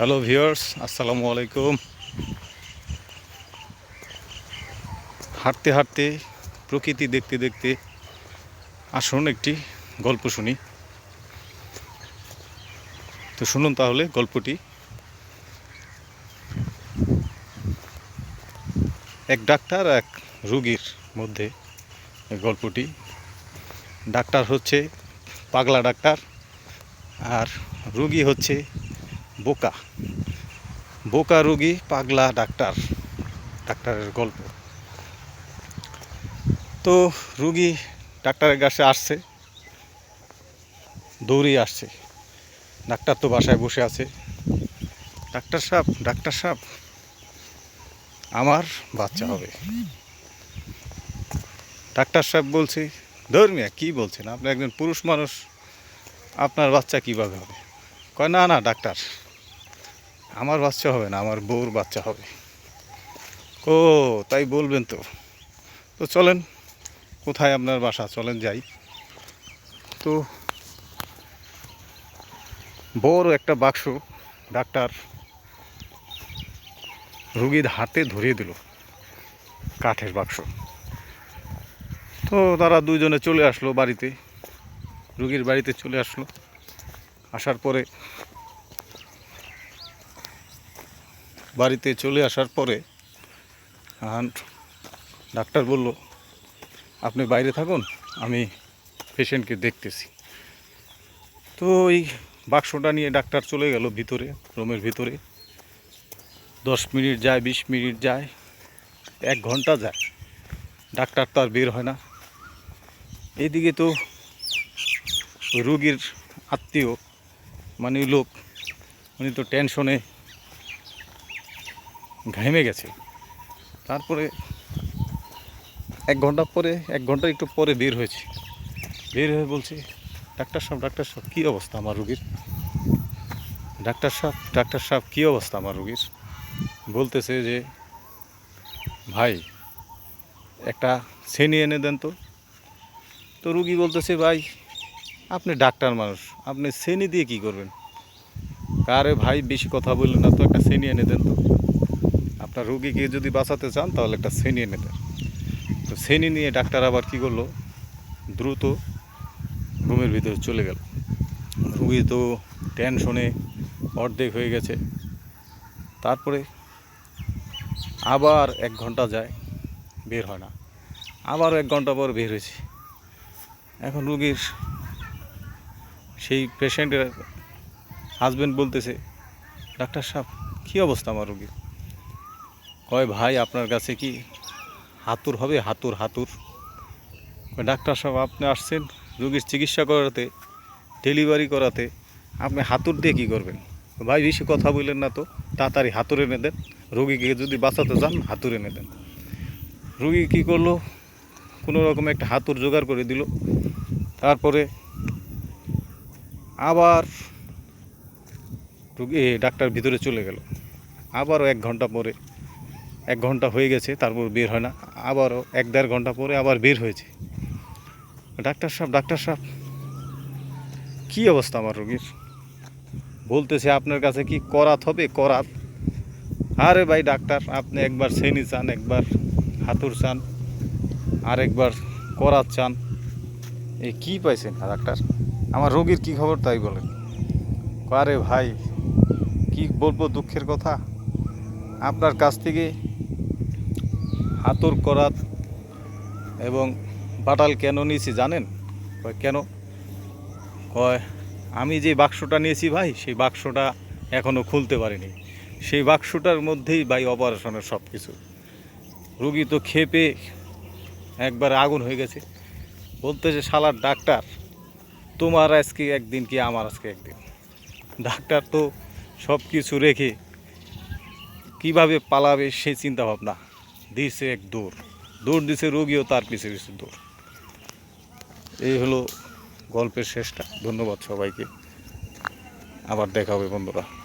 Hello viewers আসসালামু আলাইকুম হাঁটতে হাঁটতে, প্রকৃতি দেখতে দেখতে আসুন একটি গল্প শুনি। তো শুনুন তাহলে গল্পটি। এক ডাক্তার, এক রুগীর মধ্যে গল্পটি। ডাক্তার হচ্ছে পাগলা ডাক্তার আর রুগী হচ্ছে বোকা। বোকা রুগী, পাগলা ডাক্তার। ডাক্তারের গল্প। তো রুগী ডাক্তারের কাছে আসছে। দৌড়িয়ে আসছে। ডাক্তার তো বাসায় বসে আছে। ডাক্তার সাহেব ডাক্তার সাহেব, আমার বাচ্চা হবে। ডাক্তার সাহেব বলছে ধর্মিয়া কি বলছেন? আপনি একজন পুরুষ মানুষ, আপনার বাচ্চা কীভাবে হবে? কয়, না না, ডাক্তার আমার বাচ্চা হবে না, আমার বউর বাচ্চা হবে। ও, তাই বলবেন তো। তো চলেন, কোথায় আপনার বাসা? চলেন যাই। তো বড় একটা বাক্স ডাক্তার রুগীর হাতে ধরিয়ে দিল, কাঠের বাক্স। তো তারা দুইজনে চলে আসলো বাড়িতে, রুগীর বাড়িতে চলে আসলো। আসার পরে বাড়িতে চলে আসার পরে ডাক্তার বলল, আপনি বাইরে থাকুন, আমি পেশেন্টকে দেখতেছি। তো এই বাক্সটা নিয়ে ডাক্তার চলে গেল ভিতরে, রুমের ভিতরে। দশ মিনিট যায়, বিশ মিনিট যায়, এক ঘণ্টা যায়। ডাক্তার তো আর বের হয় না। এইদিকে তো রুগীর আত্মীয় মানে লোক, উনি তো টেনশনে ঘেমে গেছে। তারপরে এক ঘণ্টা পরে, এক ঘণ্টা একটু পরে বের হয়েছে। বের হয়ে বলছে, ডাক্তার সাহেব ডাক্তার সাহেব, কী অবস্থা আমার রুগীর? ডাক্তার সাহেব ডাক্তার সাহেব, কী অবস্থা আমার রুগীর? বলতেছে যে, ভাই, একটা শ্রেণি এনে দেন তো। তো রুগী বলতেছে, ভাই, আপনি ডাক্তার মানুষ, আপনি শ্রেণি দিয়ে কি করবেন? কারে ভাই, বেশি কথা বললেন না তো, একটা শ্রেণি এনে দেন তো। আপনার রুগীকে যদি বাঁচাতে চান, তাহলে একটা শ্রেণি দেন। তো শ্রেণি নিয়ে ডাক্তার আবার কি করল? দ্রুত রুমের ভিতরে চলে গেল। রুগী তো টেনশনে অর্ধেক হয়ে গেছে। তারপরে আবার এক ঘণ্টা যায়, বের হয় না। আবার এক ঘণ্টা পর বের হয়েছে। এখন রুগীর সেই পেশেন্টের হাজবেন্ড বলতেছে, ডাক্তার সাহেব, কী অবস্থা আমার রুগীর? কয়, ভাই, আপনার কাছে কি হাতুর হবে? হাতুর হাতুর। ডাক্তার সাহেব, আপনি আসছেন রুগীর চিকিৎসা করাতে, ডেলিভারি করাতে, আপনি হাতুর দিয়ে কী করবেন? ভাই, বেশি কথা বললেন না তো, তাড়াতাড়ি হাতুর এনে দেন, রুগীকে যদি বাঁচাতে চান হাতুর এনে দেন। রুগী কী করল? কোনো রকম একটা হাতুর জোগাড় করে দিল। তারপরে আবার রুগী ডাক্তার ভিতরে চলে গেল। আবারও এক ঘণ্টা পরে এক ঘণ্টা হয়ে গেছে, তারপর বের হয় না। আবারও এক দেড় ঘণ্টা পরে আবার বের হয়েছে। ডাক্তার সাহেব ডাক্তার সাহেব, কী অবস্থা আমার রোগীর? বলতেছে, আপনার কাছে কি করাত হবে? করাত? আরে ভাই ডাক্তার, আপনি একবার সেনি চান, একবার হাতুর চান, আর একবার করাত চান। এ কী পাইছেন ডাক্তার? আমার রোগীর কি খবর তাই বলেন। আরে ভাই, কি বলব দুঃখের কথা? আপনার কাছ থেকে হাতুর করাত এবং বাটাল কেন নিয়েছি জানেন? কয়, কেন? কয়, আমি যে বাক্সটা নিয়েছি ভাই, সেই বাক্সটা এখনও খুলতে পারিনি। সেই বাক্সটার মধ্যেই ভাই অপারেশনের সব কিছু রুগী তো খেপে একবার আগুন হয়ে গেছে। বলতেছে শালার ডাক্তার, তোমার আজকে একদিন কি আমার আজকে একদিন? ডাক্তার তো সব কিছু রেখে কীভাবে পালাবে সেই চিন্তা ভাবনা দিছে এক দৌড় দৌড় দিছে রোগীও তার পিছে পিছে দৌড় এই হলো গল্পের শেষটা। ধন্যবাদ সবাইকে। আবার দেখা হবে বন্ধুরা।